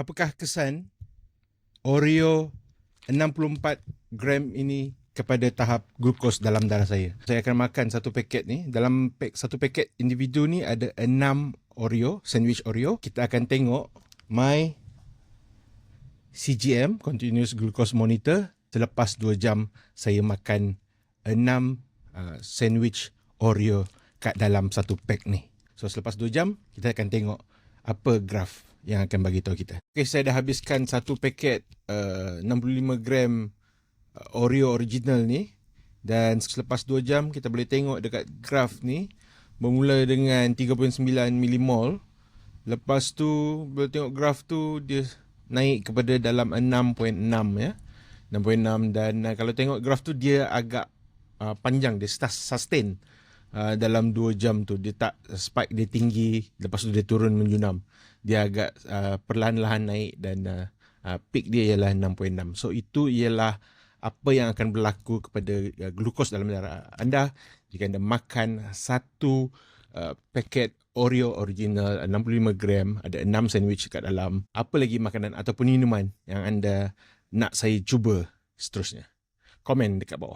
apakah kesan Oreo 64 gram ini kepada tahap glukos dalam darah saya. Saya akan makan satu paket ni. Dalam pack, satu paket individu ni ada 6 Oreo, sandwich Oreo. Kita akan tengok my CGM, continuous glucose monitor. Selepas 2 jam saya makan 6 uh, sandwich Oreo kat dalam satu pack ni. So selepas 2 jam kita akan tengok apa graf yang akan bagi tahu kita. Okay, saya dah habiskan satu paket uh, 65 gram uh, Oreo original ni dan selepas 2 jam kita boleh tengok dekat graf ni bermula dengan 3.9 millimol. Lepas tu boleh tengok graf tu dia naik kepada dalam 6.6 ya. 6.6 dan uh, kalau tengok graf tu dia agak uh, panjang dia sus- sustain uh, dalam 2 jam tu dia tak spike dia tinggi lepas tu dia turun menjunam dia agak uh, perlahan-lahan naik dan uh, uh, peak dia ialah 6.6 so itu ialah apa yang akan berlaku kepada uh, glukos dalam darah anda. Jika anda makan satu uh, paket Oreo original 65 gram ada 6 sandwich kat dalam apa lagi makanan ataupun minuman yang anda nak saya cuba seterusnya? Komen dekat bawah